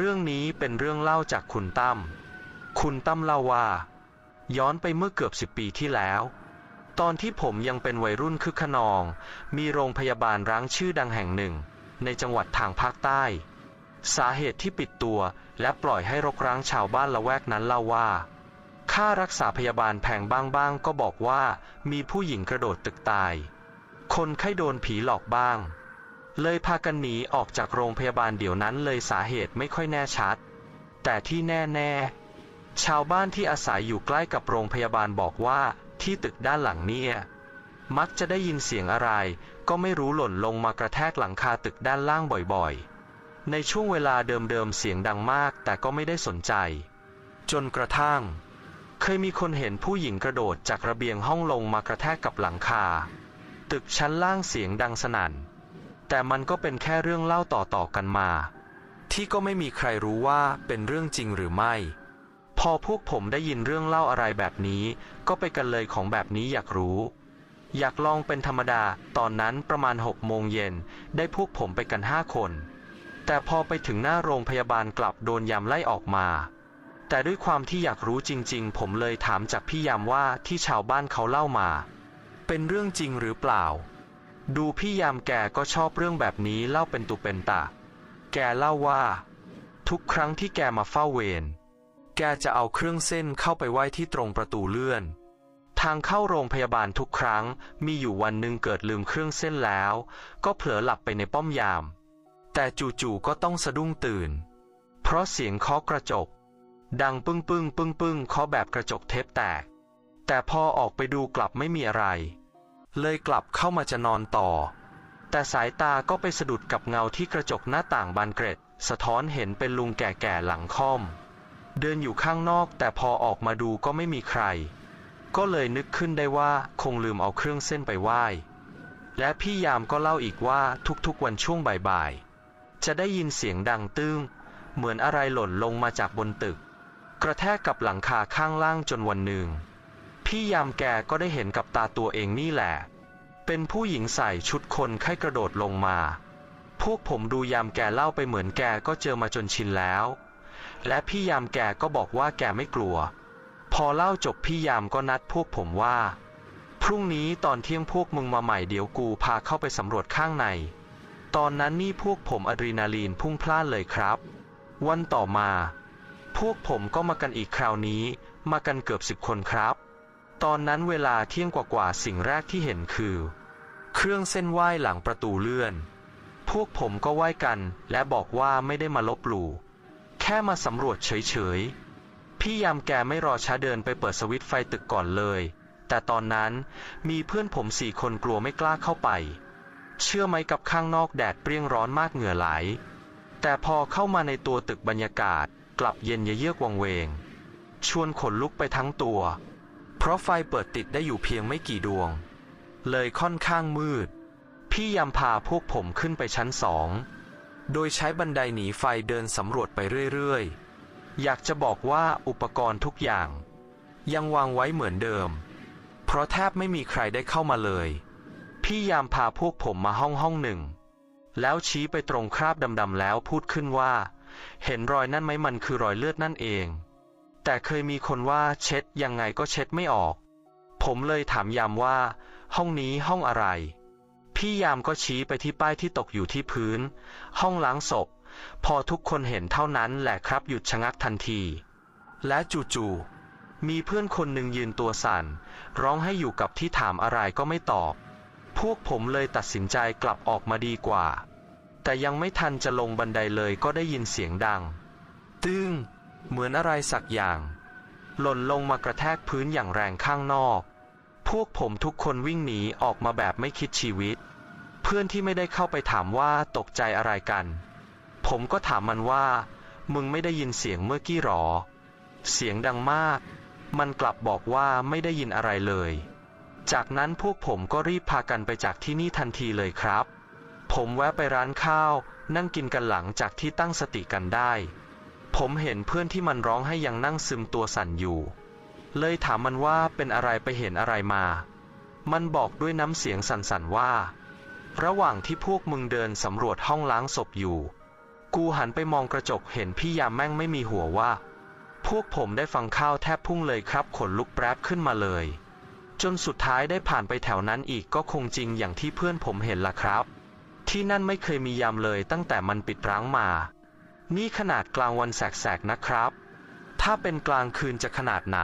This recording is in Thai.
เรื่องนี้เป็นเรื่องเล่าจากคุณตั้ม คุณตั้มเล่าว่า ย้อนไปเมื่อเกือบสิบปีที่แล้ว ตอนที่ผมยังเป็นวัยรุ่นคึกขนอง มีโรงพยาบาลร้างชื่อดังแห่งหนึ่ง ในจังหวัดทางภาคใต้ สาเหตุที่ปิดตัวและปล่อยให้รกร้างชาวบ้านละแวกนั้นเล่าว่า ค่ารักษาพยาบาลแพงบ้างๆก็บอกว่า มีผู้หญิงกระโดดตึกตาย คนไข้โดนผีหลอกบ้าง เลยพากันหนีออกจากโรงพยาบาลเดี๋ยวนั้นเลยสาเหตุไม่ค่อยแน่ชัด แต่ที่แน่ๆ ชาวบ้านที่อาศัยอยู่ใกล้กับโรงพยาบาลบอกว่าที่ตึกด้านหลังเนี่ย มักจะได้ยินเสียงอะไร ก็ไม่รู้หล่นลงมากระแทกหลังคาตึกด้านล่างบ่อยๆ ในช่วงเวลาเดิมๆเสียงดังมากแต่ก็ไม่ได้สนใจ จนกระทั่ง เคยมีคนเห็นผู้หญิงกระโดดจากระเบียงห้องลงมากระแทกกับหลังคา ตึกชั้นล่างเสียงดังสนั่น แต่มันก็เป็นแค่เรื่องเล่าต่อๆกันมา ที่ก็ไม่มีใครรู้ว่าเป็นเรื่องจริงหรือไม่ พอพวกผมได้ยินเรื่องเล่าอะไรแบบนี้ ก็ไปกันเลยของแบบนี้อยากรู้ อยากลองเป็นธรรมดา ตอนนั้นประมาณหกโมงเย็นได้พวกผมไปกันห้าคน แต่พอไปถึงหน้าโรงพยาบาลกลับโดนยามไล่ออกมาแต่ด้วยความที่อยากรู้จริงๆ ผมเลยถามจากพี่ยามว่าที่ชาวบ้านเขาเล่ามา เป็นเรื่องจริงหรือเปล่า ดูพี่ยามแกก็ชอบเรื่องแบบนี้เล่าเป็นตุเป็นตะ แกเล่าว่า ทุกครั้งที่แกมาเฝ้าเวร แกจะเอาเครื่องเส้นเข้าไปไหว้ที่ตรงประตูเลื่อน ทางเข้าโรงพยาบาลทุกครั้งมีอยู่วันหนึ่งเกิดลืมเครื่องเส้นแล้ว ก็เผลอหลับไปในป้อมยาม แต่จู่ๆก็ต้องสะดุ้งตื่น เพราะเสียงเคาะกระจก ดังปึ้งปึ้งปึ้งปึ้งเคาะแบบกระจกเทปแตก แต่พอออกไปดูกลับไม่มีอะไร เลยกลับเข้ามาจะนอนต่อ แต่สายตาก็ไปสะดุดกับเงาที่กระจกหน้าต่างบานเกร็ด สะท้อนเห็นเป็นลุงแก่ๆหลังค่อม เดินอยู่ข้างนอกแต่พอออกมาดูก็ไม่มีใคร ก็เลยนึกขึ้นได้ว่าคงลืมเอาเครื่องเส้นไปไหว้ และพี่ยามก็เล่าอีกว่าทุกๆวันช่วงบ่ายๆ จะได้ยินเสียงดังตึ้ง เหมือนอะไรหล่นลงมาจากบนตึก กระแทกกับหลังคาข้างล่างจนวันหนึ่ง พี่ยามแกก็ได้เห็นกับตาตัวเองนี่แหละ เป็นผู้หญิงใส่ชุดคนไข้กระโดดลงมา พวกผมดูยามแกเล่าไปเหมือนแกก็เจอมาจนชินแล้ว และพี่ยามแกก็บอกว่าแกไม่กลัว พอเล่าจบพี่ยามก็นัดพวกผมว่า พรุ่งนี้ตอนเที่ยงพวกมึงมาใหม่เดี๋ยวกูพาเข้าไปสำรวจข้างใน ตอนนั้นนี่พวกผมอะดรีนาลีนพุ่งพล่านเลยครับ วันต่อมา พวกผมก็มากันอีกคราวนี้ มากันเกือบสิบคนครับ ตอนนั้นเวลาเที่ยงกว่าๆสิ่งแรกที่เห็นคือ เครื่องเส้นไหว้หลังประตูเลื่อน พวกผมก็ไหว้กันและบอกว่าไม่ได้มาลบหลู่แค่มาสำรวจเฉยๆ พี่ยามแกไม่รอช้าเดินไปเปิดสวิตไฟตึกก่อนเลย แต่ตอนนั้นมีเพื่อนผมสี่คนกลัวไม่กล้าเข้าไป เชื่อไหมกับข้างนอกแดดเปรี้ยงร้อนมากเหงื่อไหล แต่พอเข้ามาในตัวตึกบรรยากาศ กลับเย็นเยือกวังเวง ชวนขนลุกไปทั้งตัว เพราะไฟเปิดติดได้อยู่เพียงไม่กี่ดวง เลยค่อนข้างมืด พี่ยามพาพวกผมขึ้นไปชั้นสอง โดยใช้บันไดหนีไฟเดินสำรวจไปเรื่อยๆ อยากจะบอกว่าอุปกรณ์ทุกอย่าง ยังวางไว้เหมือนเดิม เพราะแทบไม่มีใครได้เข้ามาเลย พี่ยามพาพวกผมมาห้องห้องหนึ่ง แล้วชี้ไปตรงคราบดำๆแล้วพูดขึ้นว่า เห็นรอยนั่นไหมมันคือรอยเลือดนั่นเอง แต่เคยมีคนว่าเช็ดยังไงก็เช็ดไม่ออก ผมเลยถามยามว่า ห้องนี้ห้องอะไร พี่ยามก็ชี้ไปที่ป้ายที่ตกอยู่ที่พื้น ห้องล้างศพ พอทุกคนเห็นเท่านั้นแหละครับหยุดชะงักทันที และจู่ๆมีเพื่อนคนหนึ่งยืนตัวสั่น ร้องให้อยู่กับที่ถามอะไรก็ไม่ตอบ พวกผมเลยตัดสินใจกลับออกมาดีกว่า แต่ยังไม่ทันจะลงบันไดเลยก็ได้ยินเสียงดัง ตึ้ง เหมือนอะไรสักอย่าง หล่นลงมากระแทกพื้นอย่างแรงข้างนอก พวกผมทุกคนวิ่งหนีออกมาแบบไม่คิดชีวิต เพื่อนที่ไม่ได้เข้าไปถามว่าตกใจอะไรกัน ผมก็ถามมันว่า มึงไม่ได้ยินเสียงเมื่อกี้หรอ เสียงดังมาก มันกลับบอกว่าไม่ได้ยินอะไรเลย จากนั้นพวกผมก็รีบพากันไปจากที่นี่ทันทีเลยครับ ผมแวะไปร้านข้าวนั่งกินกันหลังจากที่ตั้งสติกันได้ ผมเห็นเพื่อนที่มันร้องให้ยังนั่งซึมตัวสั่นอยู่ เลยถามมันว่าเป็นอะไรไปเห็นอะไรมา มันบอกด้วยน้ำเสียงสั่นๆว่า ระหว่างที่พวกมึงเดินสำรวจห้องล้างศพอยู่ กูหันไปมองกระจกเห็นพี่ยามแม่งไม่มีหัวว่า พวกผมได้ฟังข้าวแทบพุ่งเลยครับขนลุกแปรบขึ้นมาเลย จนสุดท้ายได้ผ่านไปแถวนั้นอีกก็คงจริงอย่างที่เพื่อนผมเห็นล่ะครับ ที่นั่นไม่เคยมียามเลยตั้งแต่มันปิดร้างมา นี่ขนาดกลางวันแสกๆนะครับ ถ้าเป็นกลางคืนจะขนาดไหน